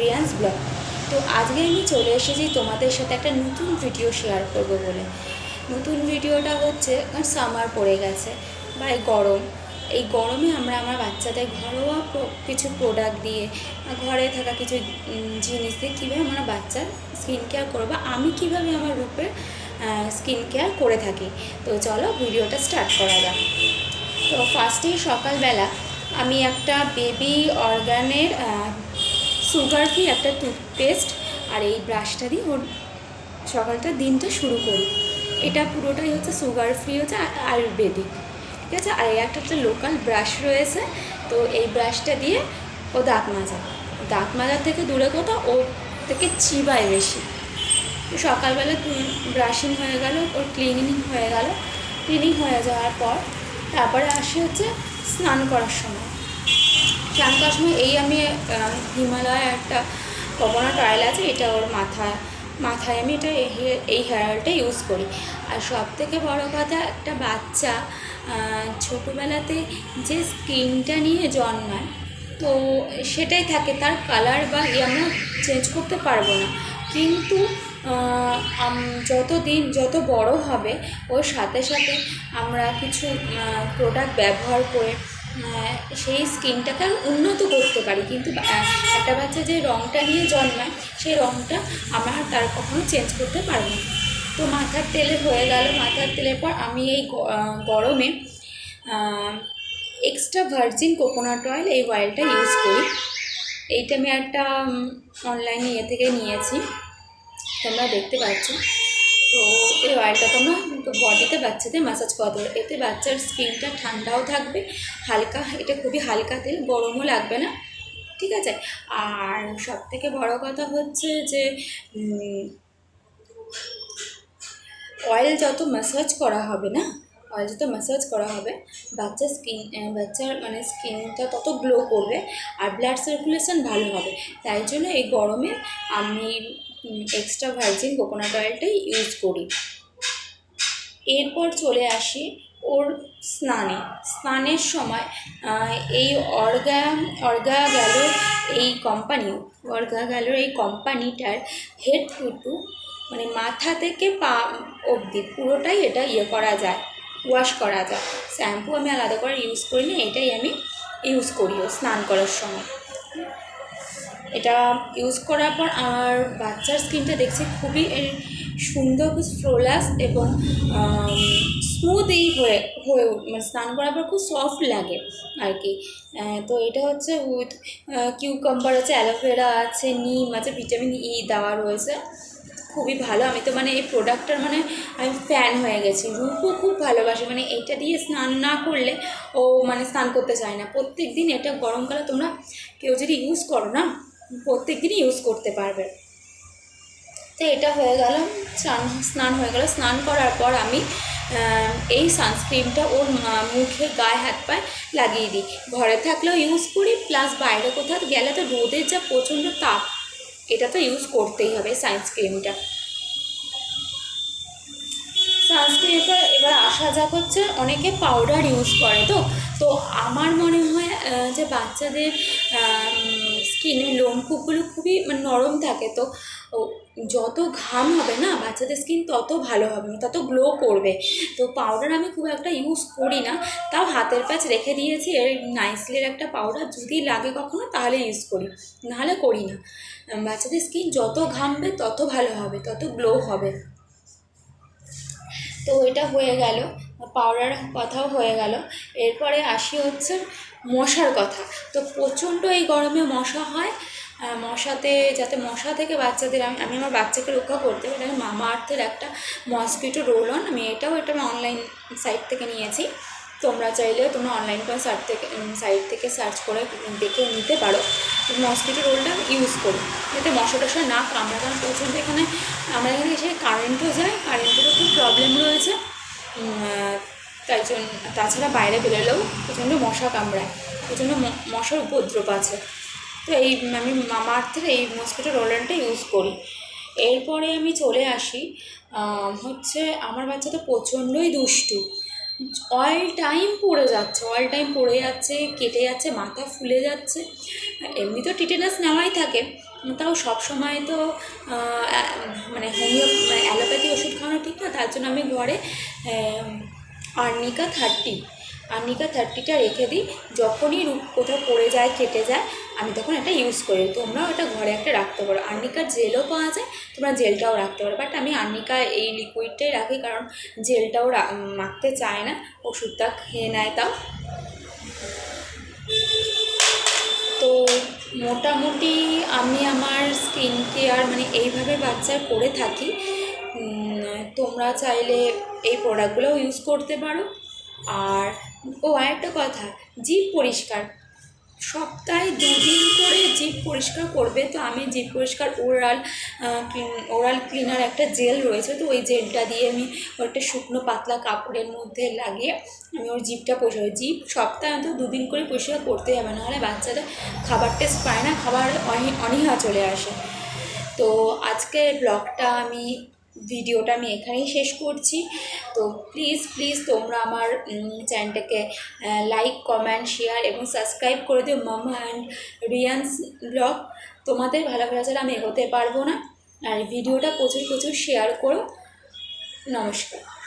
রিয়ান্স blog তো আজকে আমি চলে এসেছি তোমাদের সাথে একটা নতুন ভিডিও শেয়ার করব বলে। নতুন ভিডিওটা হচ্ছে সামার পড়ে গেছে, বা গরম। এই গরমে আমরা আমার বাচ্চাদের ঘরোয়া কিছু প্রোডাক্ট দিয়ে ঘরে থাকা কিছু জিনিস দিয়ে কীভাবে আমরা বাচ্চার স্কিন কেয়ার করব, আমি কীভাবে আমার রূপে স্কিন কেয়ার করে থাকি। তো চলো ভিডিওটা স্টার্ট করা যাক। তো ফার্স্টেই সকালবেলা আমি একটা বেবি অর্গানের সুগার ফ্রি একটা টুথপেস্ট আর এই ব্রাশটা দিয়ে ওর সকালটা দিনটা শুরু করি। এটা পুরোটাই হচ্ছে সুগার ফ্রি হচ্ছে আয়ুর্বেদিক। ঠিক আছে? আর এই একটা হচ্ছে লোকাল ব্রাশ রয়েছে। তো এই ব্রাশটা দিয়ে ও দাঁত মাজা দাঁত মাজার থেকে দূরে কোথাও ও থেকে চিবায় বেশি। সকালবেলা ব্রাশিং হয়ে গেল, ওর ক্লিনিং হয়ে গেল। ক্লিনিং হয়ে যাওয়ার পর তারপরে আসে হচ্ছে স্নান করার সময়। করার সময় এই আমি হিমালয় একটা কোকোনাট অয়েল আছে, এটা ওর মাথায় মাথায় আমি এটা এই হেয়ার- অয়েলটা ইউজ করি। আর সব থেকে বড়ো কথা, একটা বাচ্চা ছোটোবেলাতে যে স্কিনটা নিয়ে জন্মায়, তো সেটাই থাকে, তার কালার বা ইয়ে আমরা চেঞ্জ করতে পারব না। কিন্তু যত দিন যত বড় হবে, ওর সাথে সাথে আমরা কিছু প্রোডাক্ট ব্যবহার করে সেই স্কিনটাকে উন্নত করতে পারি। কিন্তু একটা বাচ্চা যে রঙটা নিয়ে জন্মায়, সেই রঙটা আমরা তার কখনো চেঞ্জ করতে পারব না। তো মাথার তেলে হয়ে গেল। মাথার তেলের পর আমি এই গরমে এক্সট্রা ভার্জিন কোকোনাট অয়েল এই অয়েলটা ইউজ করি। এইটা আমি একটা অনলাইন ইয়ে থেকে নিয়েছি। তোমরা দেখতে পাচ্ছ। তো এই অয়েলটা তোমরা বডিতে বাচ্চাদের ম্যাসাজ করা দেবে এতে বাচ্চার স্কিনটা ঠান্ডাও থাকবে, হালকা, এটা খুবই হালকা তেল, গরমও লাগবে না, ঠিক আছে? আর সব থেকে বড় কথা হচ্ছে যে অয়েল যত ম্যাসাজ করা হবে না অয়েল যত ম্যাসাজ করা হবে বাচ্চার স্কিন বাচ্চার মানে স্কিনটা তত গ্লো করবে, আর ব্লাড সার্কুলেশন ভালো হবে। তাই জন্য এই গরমে আমি এক্সট্রা ভার্জিন কোকোনাট অয়েলটাই ইউজ করি। এরপর চলে আসি ওর স্নানে। স্নানের সময় এই অর্গা অর্গা গেল এই কোম্পানি অর্গা গেল এই কোম্পানিটার হেড টু মানে মাথা থেকে পা অবধি পুরোটাই এটা ইয়ে করা যায় ওয়াশ করা যায়। শ্যাম্পু আমি আলাদা করে ইউজ করি না, এটাই আমি ইউজ করি ও স্নান করার সময়। এটা ইউজ করার পর আমার বাচ্চার স্কিনটা দেখছি খুবই সুন্দর ফ্লোলাস এবং স্মুথই হয়ে হয়ে মানে স্নান করার পর খুব সফট লাগে আর কি। তো এটা হচ্ছে উইথ কিউকাম্বার আছে অ্যালোভেরা আছে নিম আছে ভিটামিন ই দেওয়া রয়েছে। খুবই ভালো। আমি তো মানে এই প্রোডাক্টটার মানে আমি ফ্যান হয়ে গেছি। রূপও খুব ভালোবাসে। মানে এটা দিয়ে স্নান না করলে ও মানে স্নান করতে চায় না। প্রত্যেক দিন এটা গরমকালে তোমরা কেউ যদি ইউজ করো না প্রত্যেক দিনই ইউজ করতে পারবে। তো এটা হয়ে গেল, স্নান স্নান হয়ে গেল। স্নান করার পর আমি এই সানস্ক্রিনটা ওর মুখে, গায়ে, হাত, পায়ে লাগিয়ে দিই। ঘরে থাকলেও ইউজ করি প্লাস বাইরে কোথাও গেলে তো রোদের যা প্রচণ্ড তাপ, এটা তো ইউজ করতেই হবে সানস্ক্রিনটা যাক হচ্ছে অনেকে পাউডার ইউজ করে তো। তো আমার মনে হয় যে বাচ্চাদের স্কিনের লোমকূপগুলো খুবই মানে নরম থাকে। তো যত ঘাম হবে না, বাচ্চাদের স্কিন তত ভালো হবে মানে তত গ্লো করবে। তো পাউডার আমি খুব একটা ইউজ করি না। তাও হাতের প্যাচ রেখে দিয়েছি, এর নাইসলির একটা পাউডার যদি লাগে কখনো, তাহলে ইউজ করি। নাহলে করি না। বাচ্চাদের স্কিন যত ঘামবে, তত ভালো হবে, তত গ্লো হবে। তো এটা হয়ে গেল পাউডার কথাও হয়ে গেল। এরপরে আসি হচ্ছে মশার কথা। তো প্রচণ্ড এই গরমে মশা হয় মশাতে, যাতে মশা থেকে বাচ্চাদের আমি আমি আমার বাচ্চাকে রক্ষা করতে পারি। মামা আর্থের একটা মসকিটো রোল অন আমি এটাও এটা আমি অনলাইন সাইট থেকে নিয়েছি। তোমরা চাইলেও তোমরা অনলাইন করে সাইট থেকে সাইট থেকে সার্চ করে দেখে নিতে পারো। মসকিটো রোলটা ইউজ করো। যাতে মশা টশা না কামড়া কারণ প্রচণ্ড এখানে আমাদের এখানে এসে কারেন্টও যায় কারেন্টেরও খুব প্রবলেম রয়েছে। তাই জন্য, তাছাড়া বাইরে বেরোলেও প্রচণ্ড মশা কামড়ায়, প্রচণ্ড মশার উপদ্রব আছে। তো এই, আমি মামার থেকে এই মসকিটো রোলারটা ইউজ করি। এরপরে আমি চলে আসি হচ্ছে আমার বাচ্চা তো প্রচণ্ডই দুষ্টু। অল টাইম পড়ে যাচ্ছে অল টাইম পড়ে যাচ্ছে, কেটে যাচ্ছে, মাথা ফুলে যাচ্ছে। এমনি তো টিটেনাস নেওয়াই থাকে, তাও সব সময় তো মানে হোমিও অ্যালোপ্যাথি ওষুধ খাওয়ানো ঠিক না, তার জন্য আমি ঘরে আর্নিকা থার্টি আর্নিকা থার্টিটা রেখে দিই। যখনই কোথাও পড়ে যায়, কেটে যায় আমি তখন এটা ইউজ করি। তোমরাও এটা ঘরে একটা রাখতে পারো। আর্নিকার জেলও পাওয়া যায়, তোমরা জেলটাও রাখতে পারো। বাট আমি আর্নিকা এই লিকুইডটাই রাখি কারণ জেলটাও মাখতে চায় না। ওষুধটা খেয়ে নেয় তাও। তো মোটামুটি আমি আমার স্কিন কেয়ার মানে এইভাবে বাচ্চার করে থাকি। তোমরা চাইলে এই প্রোডাক্টগুলোও ইউজ করতে পারো। আর, ও আরেকটা কথা, জিভ পরিষ্কার। সপ্তাহে দুদিন করে জিভ পরিষ্কার করবে। তো আমি জিভ পরিষ্কার ওরাল ওরাল ক্লিনার একটা জেল রয়েছে। তো ওই জেলটা দিয়ে আমি একটা শুকনো পাতলা কাপড়ের মধ্যে লাগিয়ে আমি ওর জিভটা পরিষ্কার করি। জিভ সপ্তাহে অন্তত দুদিন করে পরিষ্কার করতে হবে, নাহলে বাচ্চাদের খাবার টেস্ট পায় না, খাবার অনি- অনীহা চলে আসে। তো আজকের ব্লগটা আমি ভিডিওটা আমি এখানেই শেষ করছি। তো প্লিজ প্লিজ তোমরা আমার চ্যানেলটাকে লাইক কমেন্ট শেয়ার এবং সাবস্ক্রাইব করে দিও। মামা অ্যান্ড রিয়ান্স ব্লগ তোমাদের ভালো ছাড়া আমি এগোতে পারব না। আর ভিডিওটা প্রচুর প্রচুর শেয়ার করো। নমস্কার।